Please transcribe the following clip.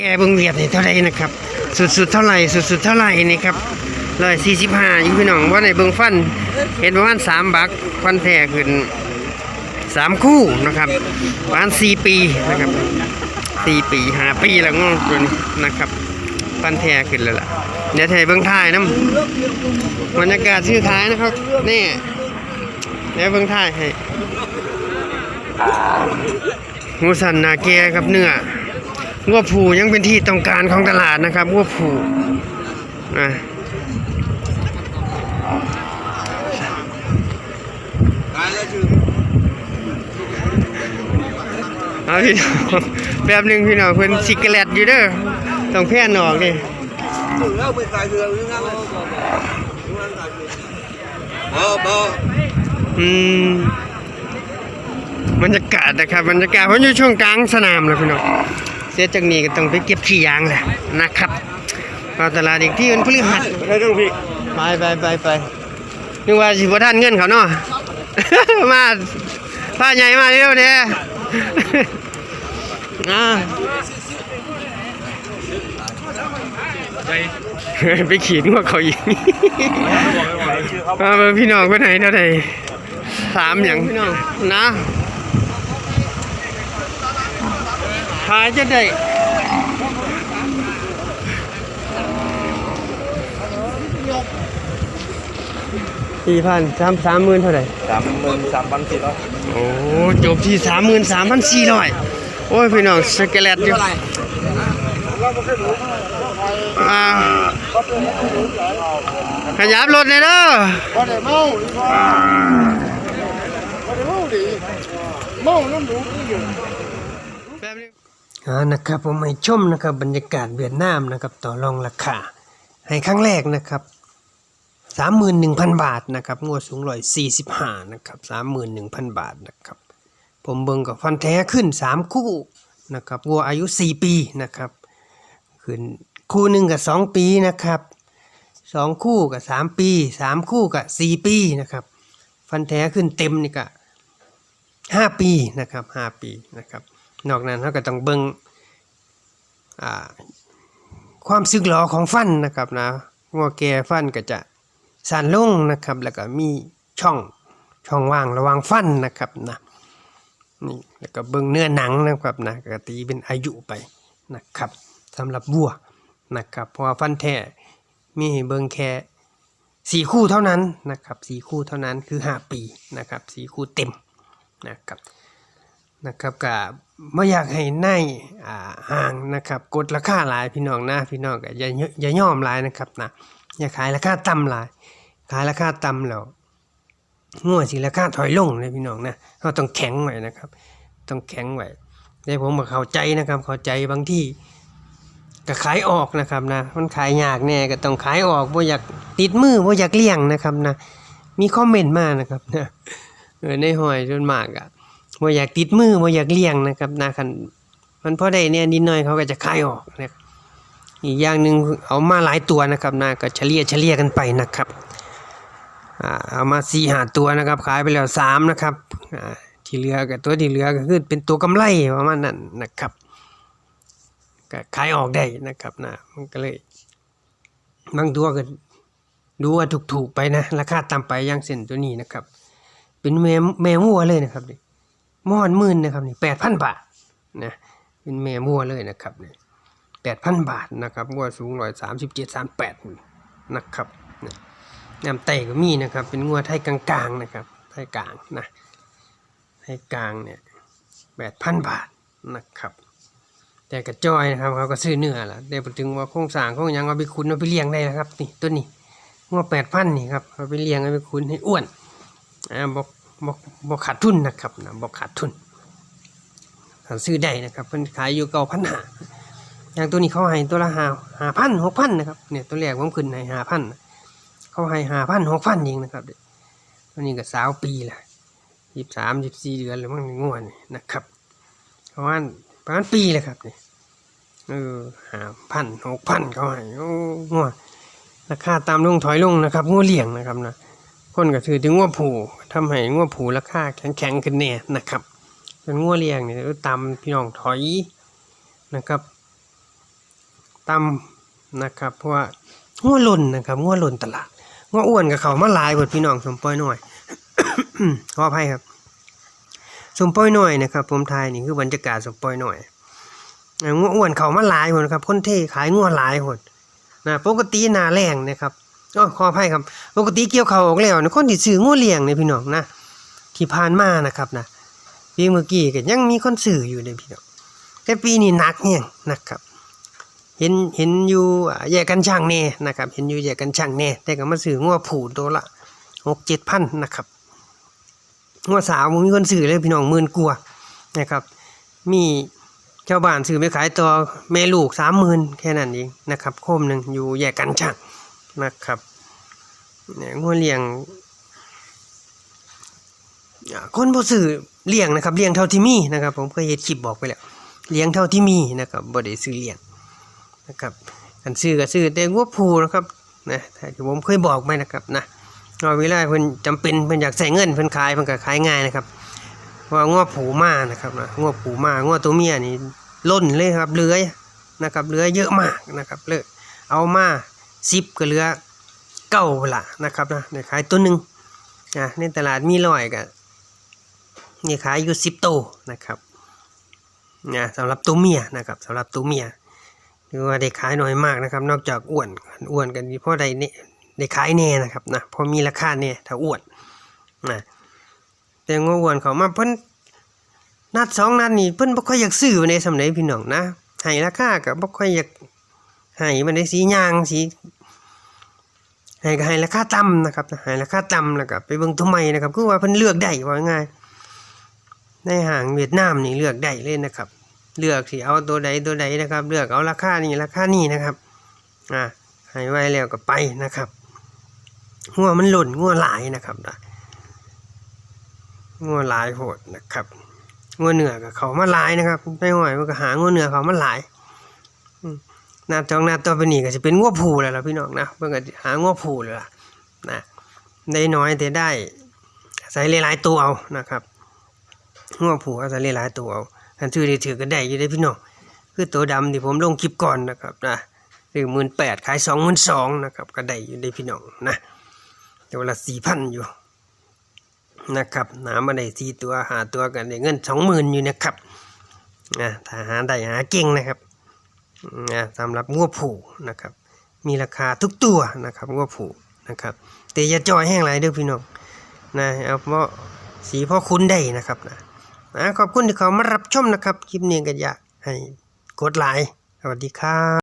แกเบิ่งเวียดนี่เท่าไรนะครับ สุดๆเท่าไหร่สุดๆเท่าไหร่นี่ครับร้อยสี่สิบห้าอยู่พี่น้องว่าในเบิ่งฟันเห็นประมาณสามบักฟันแท้ขึ้นสามคู่นะครับประมาณสี่ปีนะครับสี่ปีห้าปีแล้วงอตัวนี้นะครับฟันแท้ขึ้นแล้วล่ะเดี๋ยวไทยเบิ่งท้ายน้ำบรรยากาศชื่อท้ายนะครับนี่เดี๋ยวเบิ่งท้ายให้หมูสันนาแกครับเนื้อ งัวผูยังเป็นที่ต้องการของตลาดนะครับงัวผูอะเอาพี่น้องแป๊บหนึงพี่น้องเพิ่นซิกเกลตอยู่เด้อต้องแพนออกนี่แล้วไปขายเรือหรือไงเบาเบอืมบรรยากาศนะครับบรรยากาศเพราะอยู่ช่วงกลางสนามแล้วพี่น้อง เสียจากนี้ก็ต้องไปเก็บขี้ยางแหละนะครับมาตลาดอีกที่มันพฤหัสได้ต้องพี่ไปไปไปไปนึกว่าสิบ่ทันเงินเขาเนาะมาผ้าใหญ่มาเร็วเนี่ยอ่าไปขีดว่าเขาอีกมาเบิ่งพี่น้องคนไหนเท่าไหร่สามอย่างพี่น้องนะ ขายจะได้สี่พันสามสามหมื่นเท่าไหร่สามหมื่นสามพันสี่ร้อยโอ้จบที่สามหมื่นสามพันสี่ร้อยโอ้ยพี่น้องสเกเลตอยู่อ่าขยับรถเลยเด้อพอได้เมาหรือพอพอได้เมาดีเมาน้ำห นะครับผมให้ชมนะครับบรรยากาศเวียดนามนะครับต่อรองราคาให้ครั้งแรกนะครับสามหมื่นหนึ่งพันบาทนะครับงวดสูงร้อยสี่สิบห้านะครับสามหมื่นหนึ่งพันบาทนะครับ ผมเบิ่งกับฟันแท้ขึ้นสามคู่นะครับวัวอายุสี่ปีนะครับขึ้นคู่หนึ่งกับสองปีนะครับสองคู่กับสามปีสามคู่กับสี่ปีนะครับ ฟันแท้ขึ้นเต็มนี่ก็ห้าปีนะครับห้าปีนะครับ นอกนั้นเขาก็ต้องเบิ่งอ่าความสึกหรอของฟันนะครับนะงัวแก่ฟันก็จะสั่นลงนะครับ แล้วก็มีช่องช่องว่างระหว่างฟันนะครับนะนี่แล้วก็เบิ่งเนื้อหนังนะครับนะก็ตีเป็นอายุไปนะครับสำหรับวัวนะครับเพราะว่าฟันแท้มีเบิ่งแค่สี่คู่เท่านั้นนะครับสี่คู่เท่านั้นคือห้าปีนะครับสี่คู่เต็มนะครับ นะครับก็ไม่อยากให้ในอ่าห่างนะครับกดราคาหลายพี่น้องนะพี่น้องก็อย่าอย่าย่อมหลายนะครับนะอย่าขายราคาต่ำหลายขายราคาต่ำแล้วง่วสิราคาถอยลงเลยพี่น้องนะเราต้องแข็งไว้นะครับ ต้องแข็งไว้แต่ผมก็เข้าใจนะครับเข้าใจบางที่ก็ขายออกนะครับนะมันขายยากแน่ก็ต้องขายออกบ่อยากติดมือบ่อยากเลี่ยงนะครับนะมีคอมเมนต์มานะครับนะในหอยจนมากอะ บ่อยากติดมือบ่อยากเลี้ยงนะครับนะคันมันพอได้เนี่ยนิดหน่อยเขาก็จะคายออกนะครับอีกอย่างหนึ่งเอามาหลายตัวนะครับนะก็เฉลี่ยเฉลี่ยกันไปนะครับเอามาสี่หาตัวนะครับขายไปแล้วสามนะครับที่เหลือก็ตัวที่เหลือก็คือเป็นตัวกำไรประมาณนั้นนะครับก็ขายออกได้นะครับนะมันก็เลยบางตัวก็ดูว่าถูกๆไปนะราคาต่ำไปอย่างเส้นตัวนี้นะครับ เป็นแม่แม่วัวเลยนะครับนี่ มอนหมื่นนะครับนี่แปดพันบาทนะเป็นแม่มัวเลยนะครับนี่แปดพันบาทนะครับมัวสูงร้อยสามสิบเจ็ดสามแปดนะครับนี่น้ำไตก็มีนะครับ เป็นงัวไทยกลางๆนะครับ ไทยกลางนะไทยกลางเนี่ยแปดพันบาทนะครับ แต่กระจอยนะครับเขาก็ซื้อเนื้อละแต่พอถึงว่าโครงสร้างของยังเอาไปคุณเอาไปเลี้ยงได้แล้วครับนี่ตัวนี้งัวแปดพันนี่ครับเอาไปเลี้ยงเอาไปคุณให้อ้วนอ่าบอก บอกบกขาดทุนนะครับนะบอกขาดทุนหาซื้อได้นะครับเพิ่นขายอยู่เก้าพันหาอย่างตัวนี้เขาให้ตัวละหาหาพันหกพันนะครับเนี่ยตัวแรกผมขึ้นให้หาพันเขาให้หาพันหกพันเองนะครับเด็กตัวนี้ก็สาวปีละยี่สามยี่สี่เดือนแล้วมั้งงวนนะครับประมาณประมาณปีเลยครับเนี่ยเออหาพันหกพันเขาให้โอ้งวดราคาตามลงถอยลงนะครับงัวเลี้ยงนะครับนะคนก็ถือถึงงัวผู ทำให้งัวผูราคาแข็งแข็งๆขึ้นแน่นะครับเป็นงัวเลี้ยงเนี่ยตามพี่น้องถอยนะครับต่ำนะครับ เพราะว่างัวหล่นนะครับงัวหล่นตลาดงัวอ้วนกับเขามาหลายเบิดพี่น้องสมปอยหน่อยขออภัยครับ สมปอยหน่อยนะครับ ผมทายนี่คือบรรยากาศสมปอยหน่อยงัวอ้วนเขามาหลายคนครับคนเท่ขายงัวหลายคนนะปกตินาแรงนะครับ อ๋อขออภัยครับ ปกติเกี่ยวเขาวออกแล้วนะคนที่ซื้องัวเลี้ยงเนี่ยพี่น้องนะที่ผ่านมานะครับนะปีเมื่อกี้ก็ยังมีคนซื้ออยู่เลยพี่น้องแต่ปีนี้หนักเนี่ยนะครับ เห็นเห็นอยู่แยกกันช่างแน่นะครับ เห็นอยู่แยกกันช่างแน่แต่ก็มาซื้องัวผูตัวละหกเจ็ดพันนะครับงัวสาวมีคนซื้อเลยพี่น้องหมื่นกว่านะครับ มีชาวบ้านซื้อไปขายต่อแม่ลูกสามหมื่นแค่นั้นเองนะครับ โคมหนึ่งอยู่แยกกันช่าง นะครับเนี่ยงัวเลี้ยงอ่าคนบ่ซื้อเลี้ยงนะครับเลี้ยงเท่าที่มีนะครับ ผมเคยเห็นคลิปบอกไปแล้วเลี้ยงเท่าที่มีนะครับบ่ได้ซื้อเลี้ยงนะครับอันซื้อก็ซื้อแต่งัวผูนะครับนะที่ผมเคยบอกไปนะครับนะว่าเวลาเพิ่นจำเป็นเพิ่นอยากใส่เงินเพิ่นขายเพิ่นก็ขายง่ายนะครับว่างัวผูมานะครับนะงัวผูมางัวตัวเมียนี่ล้นเลยครับเลื้อยนะครับเลื้อยเยอะมากนะครับเลยเอามา ซิปก็เหลือเก้าละนะครับนะเดี๋ยวขายตัวหนึ่งนะในตลาดมีร้อยก็นี่ขายอยู่สิบตัวนะครับนะสำหรับตัวเมียนะครับสำหรับตัวเมียหรือว่าได้ขายน้อยมากนะครับ นอกจากอ้วนอ้วนกันดีเพราะได้เนี่ยได้ขายแน่นะครับนะพอมีราคาเนี่ยถ้าอ้วนนะแต่งอ้วนเขามาเพิ่นนัดสองนัดนี่เพิ่นบ่ค่อยอยากซื้อในสมัยพี่น้องนะให้ราคาก็บ่ค่อยอยาก ให้มันได้สีย่างสีให้ก็ให้ราคาต่ำนะครับให้ราคาต่ำแล้วก็ไปเบิ่งทำไมนะครับคือว่าเพิ่นเลือกได้ว่าง่ายในห้างเวียดนามนี่เลือกได้เลยนะครับ เลือกที่เอาตัวใดตัวใดนะครับ เลือกเอาราคานี้ราคานี้นะครับอ่าให้ไว้แล้วก็ไปนะครับงัวมันหล่นงัวหลายนะครับงัวหลายโหดนะครับงัวเหนือกับเขามาหลายนะครับไม่ห่อยมันก็หางัวเหนือเขามาหลายอืม นาจองหนาตัวไปนี่ก็จะเป็นงวผูแล้วล่ะพี่น้องนะเพื่อนก็หางวผูเลยล่ะนะได้น้อยแต่ได้ใส่หลายๆตัวเอานะครับงวผูอาศัยหลายๆตัวเอาอันซื้อได้ถือก็ได้อยู่ได้พี่น้องคือตัวดำที่ผมลงคลิปก่อนนะครับนะซื้อหมื่นแปดขายสองหมื่นสองนะครับก็ได้อยู่ได้พี่น้องนะตัวละสี่พันอยู่นะครับหามาได้สี่ตัวหาตัวกันได้เงินสองหมื่นอยู่นะครับนะถ้าหาได้หาเก่งนะครับ สำหรับงัวผูนะครับ มีราคาทุกตัวนะครับงัวผูนะครับแต่อย่าจอยแห้งไรเด้อพี่น้องนะเอาเพราะสีพ่อคุ้นได้นะครับนะขอบคุณที่เขามารับชมนะครับ คลิปนี้ก็อยากให้กดไลค์สวัสดีครับ